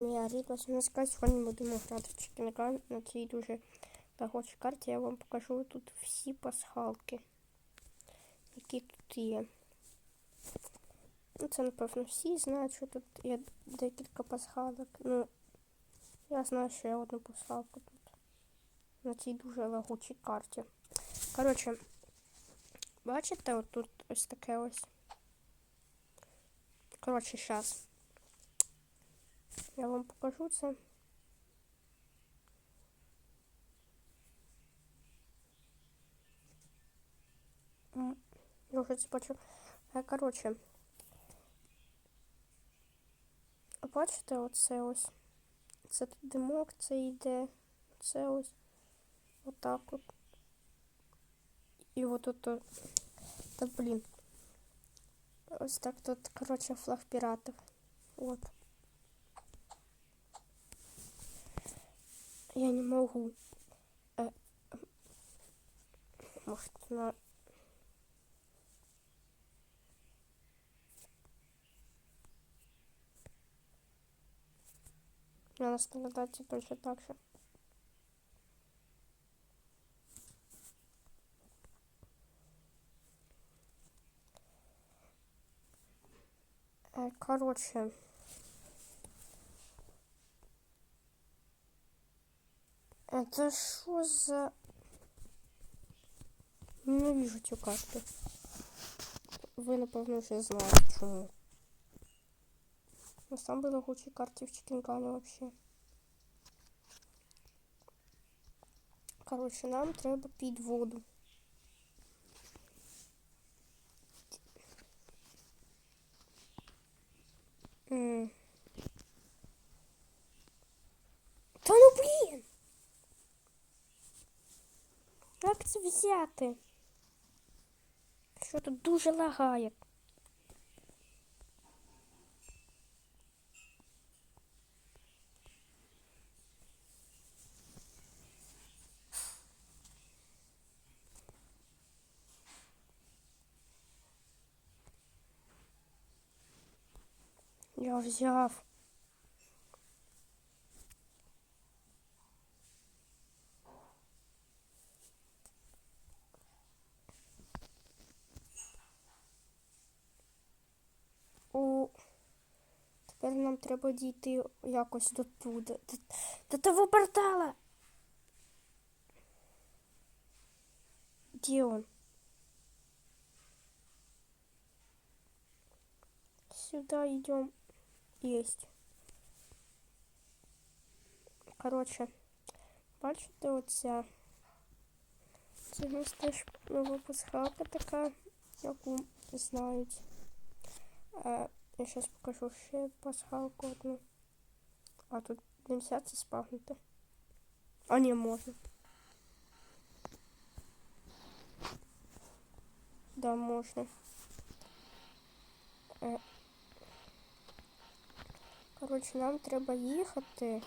Я рідна Сумська, сьогодні будемо грати в Чекінран на цій дуже багатій карті. Я вам покажу тут всі пасхалки, які тут є. Ну, це, напевно, всі знають, що тут є декілька пасхалок. Ну, я знаю, що я одну пасхалку тут на цій дуже лагучій карті. Коротше, бачите, от тут ось таке ось. Коротше, зараз. Я вам покажу це. М, Я вже це бачу. Е, Коротше. Бачите, оце ось. Це тут димок, це йде. Це ось. Отак от. І от тут. Та блін. Ось так тут, коротше, флаг піратів. От. Я не могу. Э, может, на... Надо страдать точно так же. Э, Короче, это что за... Ненавижу цю карту. Ви, напевно, вже знаєте чому. На самой лагучей карте в Чикенгане вообще. Короче, нам треба пить воду. М. Та ну блін! Як це взяти? Що тут дуже лагає? Я взяв. Тепер нам треба дійти якось до туди. До, того портала. Где он? Сюда идем. Есть. Короче, бачите, оця. Це нас теж пасхалка така, яку знають. Е, я зараз покажу ще пасхалку одну. А тут нельзя це спагнути. А не можна. Да, можна. Е, Коротше, нам треба їхати.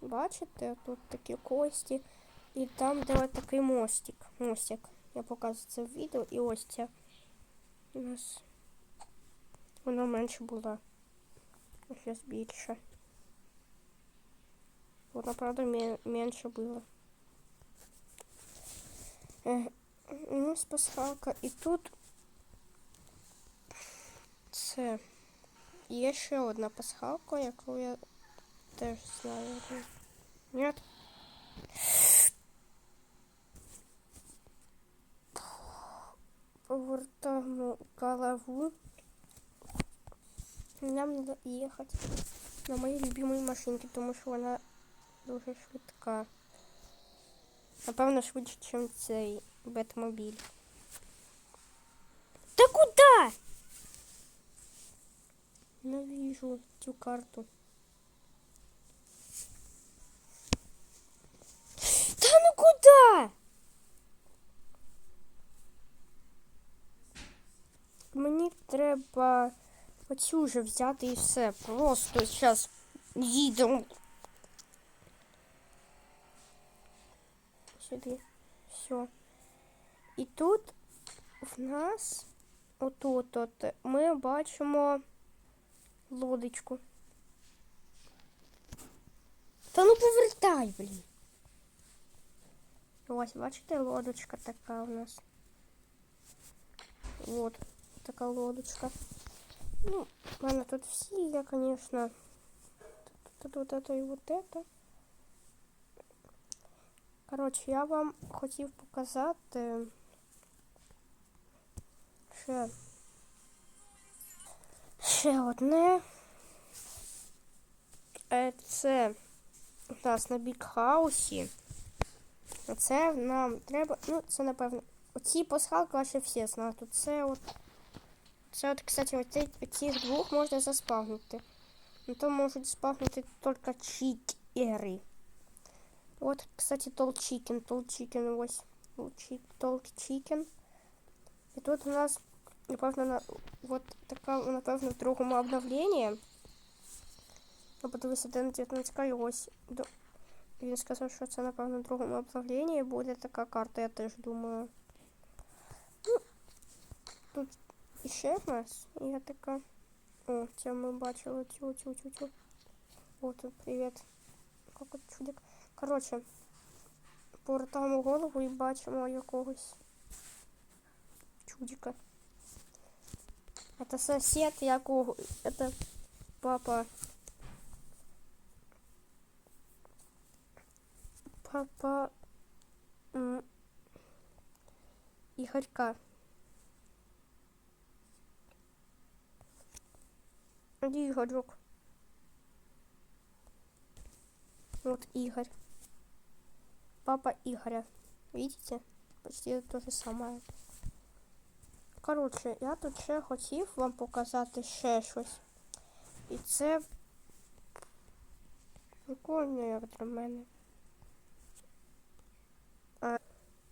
Бачите, тут такі кості. І там де от такий мостик. Мостик. Я показую це в відео. І ось ця у нас вона менше була. А зараз більше. Вона, правда, менше була. Е, у нас пасхалка. І тут це є ще одна пасхалка, яку я теж знаю. Нет? Повертаємо голову. Нам надо їхати на моїй любимій машинці, тому що вона дуже швидка. Напевно, швидше, ніж цей Бетмобіль. Та куди? Ненавижу цю карту. Треба оцю вже взяти і все. Просто зараз їдемо. Сюди. Все. І тут в нас отут от ми бачимо лодочку. Та ну повертай, блін. Ось, бачите, лодочка така у нас. Вот така лодочка. Ну, мене тут всі є, звісно. Тут вот это і вот это. Коротше, я вам хотів показати ще, ще одне. Це у нас на бікхаусі. Це нам треба. Ну, це напевно. Оці пасхалки ваші всі знають. Це от. Це от, кстати, оці, цих двох можна заспавнити. Ну то можуть спавнити тільки чікери. От, кстати, толчикен, толчикен, ось. Толчикен. І тут у нас, напевно, на, от така, напевно, в другому обновленні. Ну, подивися, де на 19 і ось. До... Він сказав, що це, напевно, в другому обновленні буде така карта, я теж думаю. Ну, тут іще в нас. І я така. О, це ми бачили цю цю цю цю. О, тут привіт. Як от чудик. Коротше, повертаємо голову і бачимо якогось чудика. Это сосед якого. Это папа. Папа. м, Игорек? Вот Игорь. Папа Игоря. Видите? Почти то же самое. Коротше, я тут ще хотів вам показати ще щось. І це прикольно як для мене. Е,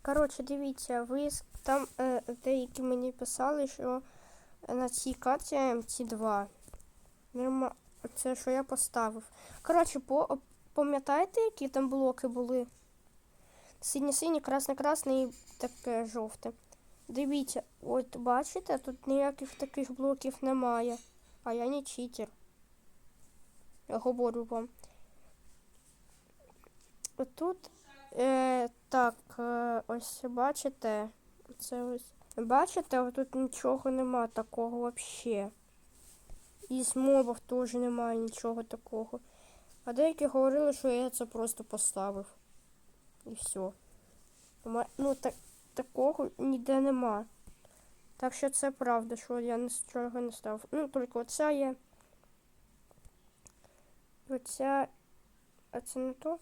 Коротше, дивіться, ви там е, деякі мені писали, що на цій карті МТ2. Норма... Це що я поставив. Коротше, по... пам'ятаєте, які там блоки були? Синє-синє, красне-красне і таке жовте. Дивіться, от бачите, тут ніяких таких блоків немає. А я не читер. Я говорю вам. Тут е, так, е, ось бачите, це ось. Бачите, тут нічого нема такого взагалі. І з мобів теж немає нічого такого. А деякі говорили, що я це просто поставив. І все. Ну, так, такого ніде нема. Так що це правда, що я нічого не ставив. Ну, тільки оця є. Оця. А це не то?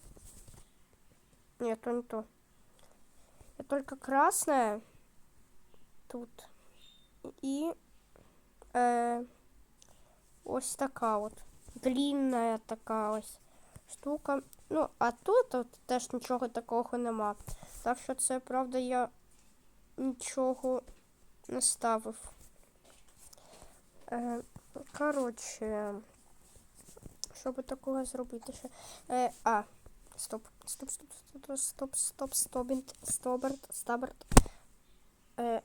Ні, то не то. Я только красная тут. І е, ось така от. Длинная така ось штука. Ну, а тут от, теж нічого такого нема. Так що це, правда, я нічого не ставив. Е, коротше, щоб такого зробити ще. Е, а, стоп, стоп, стоп, стоп, стоп, стоп, стобінт, стоберт, стаберт. Е,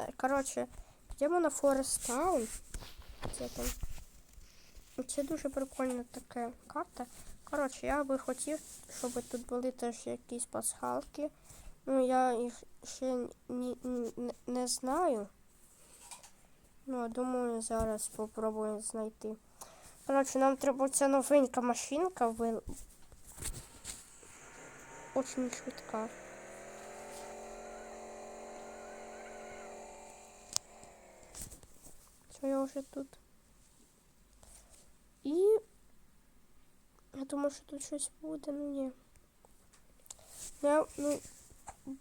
е, коротше, йдемо на Forest Town. Це там. Це дуже прикольна така карта. Коротше, я би хотів, щоб тут були теж якісь пасхалки. Ну, я їх ще ні, ні, не- знаю. Ну, думаю, зараз спробую знайти. Коротше, нам треба ця новенька машинка ви... Очень швидка. Що я вже тут? І я думаю, що тут щось буде, ну ні. Я, ну,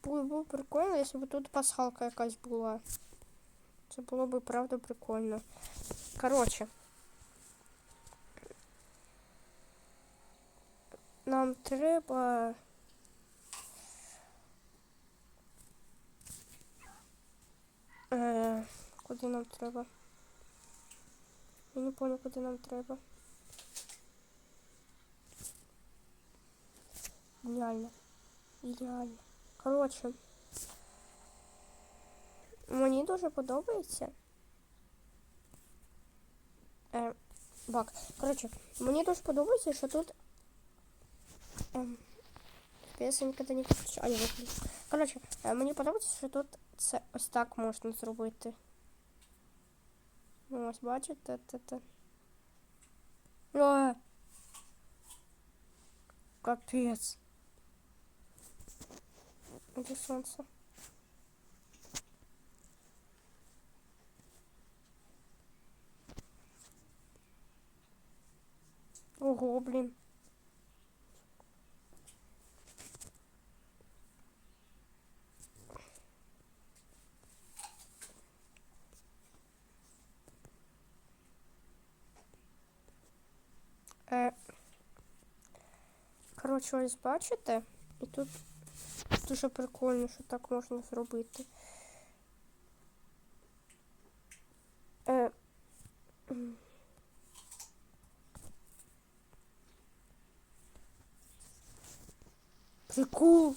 було б прикольно, якщо б тут пасхалка якась була. Це було б правда прикольно. Коротше. Нам треба. Е, куди нам треба? Я не понял, куди нам треба. Идеально, идеально. Короче, мне тоже подобається. Е, э, бак. короче, мне тоже подобається, что тут... Эм, е, Песенька та не включу. А, я виключу. Коротше, е, э, мені подобається, що тут це ось так можна зробити. Ну, ось бачите, те те. Э, Капець. Де сонце? Ого, блін. Е, коротше, ось бачите? І тут дуже прикольно, що так можна зробити. Е. Прикол.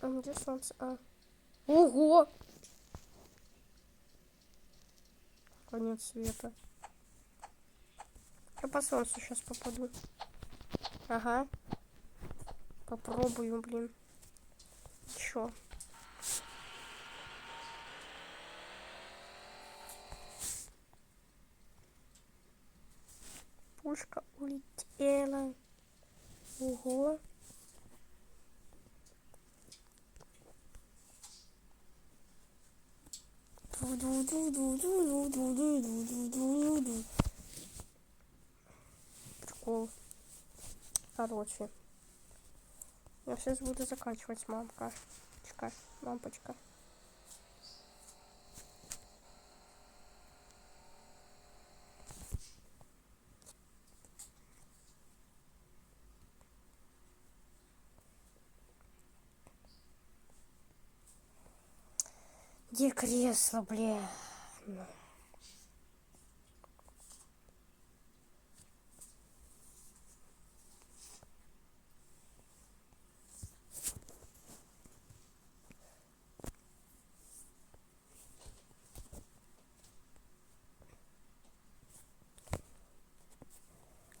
А где солнце? А. Ого! конец света. Я по солнцу сейчас попаду. Ага. Попробую, блин. Чё? Пушка улетела. Ого. Ду-ду-ду-ду. Прикол. Короче. Я сейчас буду заканчивать, мамка. Чекай, лампочка. Где кресло, бля?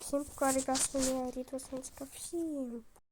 Всем пока, ребят, с вами Рита Всем